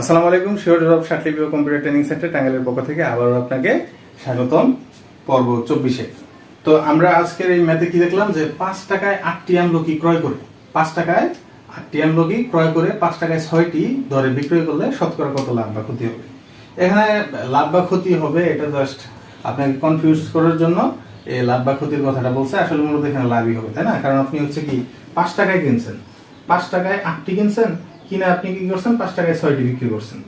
আসসালামু আলাইকুম শিওর অফ শাকলিপিও কম্পিউটার ট্রেনিং সেন্টার, টাঙ্গাইলের পক্ষ থেকে আবারও আপনাকে স্বাগতম পর্ব চব্বিশে। তো আমরা আজকের এই ম্যাথে কি দেখলাম যে পাঁচ টাকায় আটটি আমলকি ক্রয় করে, পাঁচ টাকায় আটটি আমলকি ক্রয় করে পাঁচ টাকায় ছয়টি দরে বিক্রয় করলে শতকরা কত লাভ বা ক্ষতি হবে? এখানে লাভ বা ক্ষতি হবে এটা জাস্ট আপনাকে কনফিউজ করার জন্য এই লাভ বা ক্ষতির কথাটা বলছে, আসলে মূলত এখানে লাভই হবে, তাই না? কারণ আপনি হচ্ছে কি, পাঁচ টাকায় কিনছেন, পাঁচ টাকায় আটটি কিনছেন কিনে আপনি কি করছেন? পাঁচ টাকায় ছয়টি বিক্রি করছেন।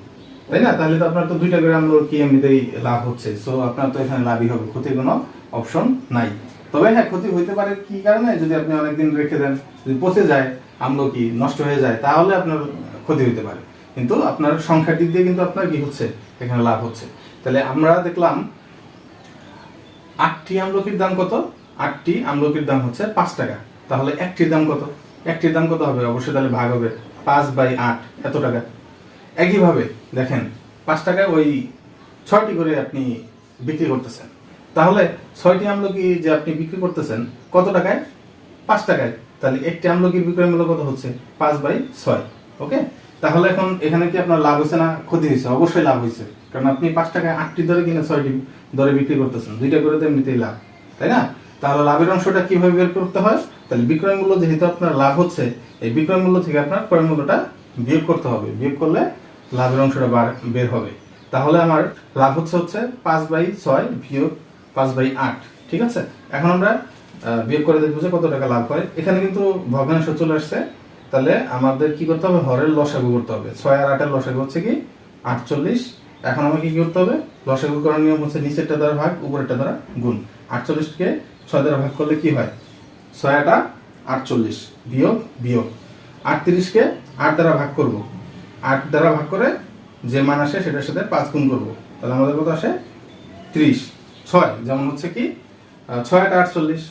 তাই না? তাহলে তো আপনার তো দুইটা গ্রাম কি এমনিতেই লাভ হচ্ছে? সো আপনার তো এখানে লাভই হবে। ক্ষতির কোনো অপশন নাই। তবে হ্যাঁ ক্ষতি হইতে পারে কি কারণে? যদি আপনি অনেকদিন রেখে দেন, যদি পচে যায় আমলকি নষ্ট হয়ে যায়, তাহলে আপনার ক্ষতি হইতে পারে। কিন্তু আপনার সংখ্যার দিক দিয়ে কিন্তু আপনার কি হচ্ছে? এখানে লাভ হচ্ছে। তাহলে আমরা দেখলাম, আটটি আমলকির দাম কত? আটটি আমলকির দাম হচ্ছে পাঁচ টাকা। তাহলে একটির দাম কত? একটির দাম কত হবে? অবশ্যই তাহলে ভাগ হবে। পাঁচ বাই আট, এত টাকা। একইভাবে দেখেন, পাঁচ টাকায় ওই ছয়টি করে আপনি বিক্রি করতেছেন। তাহলে ছয়টি আমলকি যে আপনি বিক্রি করতেছেন, কত টাকায়? পাঁচ টাকায়। তাহলে একটি আমলকির বিক্রয় মূল্য কত হচ্ছে? পাঁচ বাই ছয়, ওকে? তাহলে এখন এখানে কি আপনার লাভ হয়েছে না ক্ষতি হয়েছে? অবশ্যই লাভ হয়েছে। কারণ আপনি পাঁচ টাকায় আটটি দরে কিনে ছয়টি দরে বিক্রি করতেছেন। দুইটা করে তো এমনিতেই লাভ, তাই না? তাহলে লাভের অংশটা কীভাবে বের করতে হয়? তাহলে বিক্রয় মূল্য যেহেতু আপনার লাভ হচ্ছে, এই বিক্রয় মূল্য থেকে আপনার ক্রয় মূল্যটা বিয়োগ করতে হবে। বিয়োগ করলে লাভের অংশটা বার হবে। তাহলে আমার লাভ হচ্ছে হচ্ছে পাঁচ বাই ছয় বিয়োগ পাঁচ বাই আট, ঠিক আছে? এখন আমরা বিয়োগ করে দেখব যে কত টাকা লাভ হয়। এখানে কিন্তু ভগ্নাংশ চলে আসছে। তাহলে আমাদের কি করতে হবে? হরের লসাগু করতে হবে। ছয় আর আটের লসাগু হচ্ছে কি? আটচল্লিশ। এখন আমাকে কি করতে হবে? লসাগু করার নিয়ম হচ্ছে নিচেরটা দ্বারা ভাগ, উপরেরটা দ্বারা গুণ। আটচল্লিশকে ছয় দ্বারা ভাগ করলে কি হয়? ছয় আটা আটচল্লিশ বিয়োগ বিয়োগ। আটত্রিশকে আট দ্বারা ভাগ করব। আট দ্বারা ভাগ করে যে মান আসে সেটার সাথে পাঁচ গুণ করব। তাহলে আমাদের কত আসে? ত্রিশ। ছয়, যেমন হচ্ছে কি? ছয় আট আটচল্লিশ।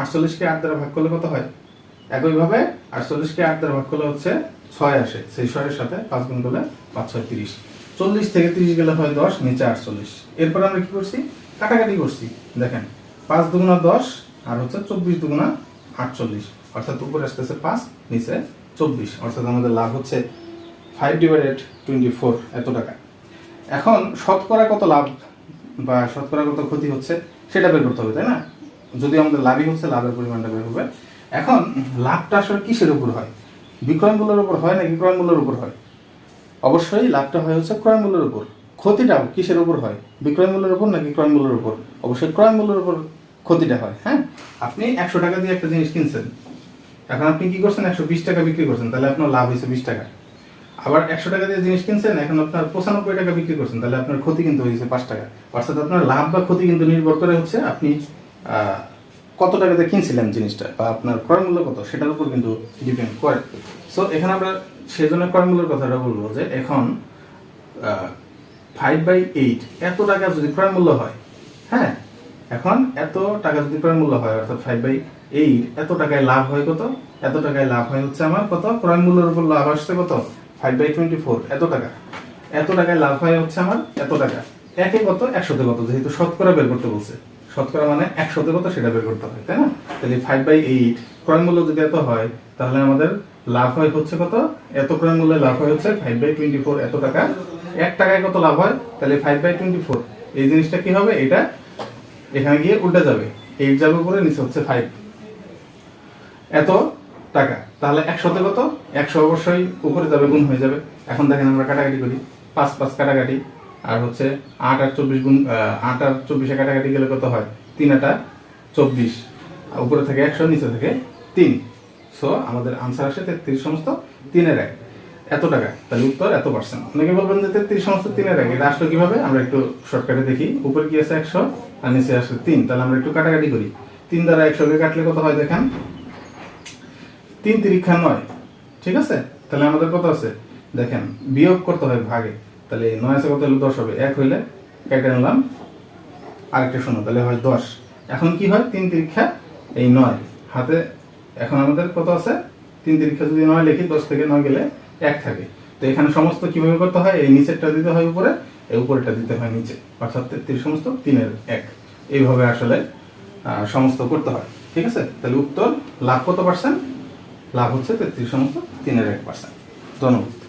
আটচল্লিশকে আট দ্বারা ভাগ করলে কত হয়? একইভাবে আটচল্লিশকে আট দ্বারা ভাগ করলে হচ্ছে ছয় আসে। সেই ছয়ের সাথে পাঁচ গুণ করলে পাঁচ, ছয়, তিরিশ। চল্লিশ থেকে তিরিশ গেলে হয় দশ, নিচে আটচল্লিশ। এরপর আমরা কি করছি? কাটাকাটি করছি। দেখেন পাঁচ দুগুণা দশ আর হচ্ছে চব্বিশ দুগুণা আটচল্লিশ। অর্থাৎ উপরে আসতেছে পাঁচ, নিচে চব্বিশ। অর্থাৎ আমাদের লাভ হচ্ছে ফাইভ ডিভাইডেড টোয়েন্টি ফোর এত টাকা। এখন শতকরা কত লাভ বা শতকরা কত ক্ষতি হচ্ছে সেটা বের করতে হবে, তাই না? যদি আমাদের লাভই হচ্ছে, লাভের পরিমাণটা বের হবে। এখন লাভটা আসলে কিসের উপর হয়? বিক্রয় মূল্যের উপর হয় নাকি ক্রয় মূল্যের উপর হয়? অবশ্যই লাভটা হয় হচ্ছে ক্রয় মূল্যের উপর। ক্ষতিটাও কিসের উপর হয়? বিক্রয় মূল্যের উপর নাকি ক্রয় মূল্যের উপর? অবশ্যই ক্রয় মূল্যের উপর ক্ষতিটা হয় হ্যাঁ? আপনি একশো টাকা দিয়ে একটা জিনিস কিনছেন, এখন আপনি কি করছেন? একশো বিশ টাকা বিক্রি করছেন, তাহলে আপনার লাভ হয়েছে বিশ টাকা। আবার একশো টাকা দিয়ে জিনিস কিনছেন, এখন আপনার পঁচানব্বই টাকা বিক্রি করছেন, তাহলে আপনার ক্ষতি কিন্তু হয়েছে পাঁচ টাকা। অর্থাৎ আপনার লাভ বা ক্ষতি কিন্তু নির্ভর করে হচ্ছে আপনি কত টাকাতে কিনছিলেন জিনিসটা বা আপনার ক্রয় মূল্য কত, সেটার উপর কিন্তু ডিপেন্ড করে। সো এখানে আমরা সেজন্য ক্রয় মূল্যের কথাটা বলব যে এখন ফাইভ বাই এইট এত টাকা যদি ক্রয় মূল্য হয় হ্যাঁ? এখন এত টাকা যদি ক্রয় মূল্য হয়, অর্থাৎ ফাইভ বাই এইট এত টাকায় লাভ হয় কত? এত টাকায় লাভ হয় হচ্ছে আমার কত? ক্রয় মূল্যের উপর লাভ আসছে কত? ফাইভ বাই টোয়েন্টি ফোর এত টাকা। এত টাকায় লাভ হয় হচ্ছে আমার এত টাকা। একে কত? একশোতে কত? যেহেতু শতকরা বের করতে বলছে। শতকরা মানে একশোতে কত? সেটা বের করতে হয় তাই না? তাহলে ফাইভ বাই এইট ক্রয় মূল্য যদি এত হয়, তাহলে আমাদের লাভ হয় হচ্ছে কত? এত ক্রয় মূল্যে লাভ হয় হচ্ছে ফাইভ বাই টোয়েন্টি ফোর এত টাকা। এক টাকায় কত লাভ হয়? তাহলে ফাইভ বাই টোয়েন্টি ফোর এই জিনিসটা কি হবে? এটা এখানে গিয়ে উল্টে যাবে। এইট যাবে উপরে, নিচে হচ্ছে ফাইভ এত টাকা। তাহলে একশোতে কত? একশো অবশ্যই উপরে যাবে, গুণ হয়ে যাবে। এখন দেখেন আমরা কাটাকাটি করি। পাঁচ পাঁচ কাটাকাটি। আর হচ্ছে আট আর চব্বিশ গুণ আট আর চব্বিশে কাটাকাটি গেলে কত হয়? তিন আটা চব্বিশ। উপরে থেকে একশো, নিচে থেকে তিন। সো আমাদের আনসার আসে তেত্রিশ সমস্ত তিনের এক। এত টাকা? তাহলে উত্তর এত পার্সেন্ট অনেকে বলবেন যে তেত্রিশ সমস্ত তিনের এক। এটা আসলে কীভাবে? আমরা একটু শর্টকাটে দেখি। উপরে কি আছে একশো? আর নিচে আসলে তিন। তাহলে আমরা একটু কাটাকাটি করি। তিন দ্বারা একশোকে কাটলে কত হয় দেখেন? তিন তিরিক্ষা নয়। ঠিক আছে? তাহলে আমাদের কত আছে? দেখেন, বিয়োগ করতে হয় ভাগে। তাহলে নয় আছে কত হলে? দশ হবে। এক হইলে কেটে নিলাম। আরেকটা শূন্য। তাহলে হয় দশ। এখন কি হয়? তিন তিরিক্ষা এই নয়। হাতে এখন আমাদের কত আছে? তিন তিরিক্ষা যদি নয় লিখি, দশ থেকে নয় গেলে এক থাকে। তো এখানে সমস্ত কীভাবে করতে হয়? এই নিচেরটা দিতে হয় উপরে, এই উপরেরটা দিতে হয় নিচে। অর্থাৎ তেত্রিশ সমস্ত তিনের এক। এইভাবে আসলে সমস্ত করতে হয়। ঠিক আছে? তাহলে উত্তর লাভ কত পার্সেন্ট লাভ হচ্ছে তেত্রিশ সমস্ত তিনের এক পার্সেন্ট ধন্যবাদ।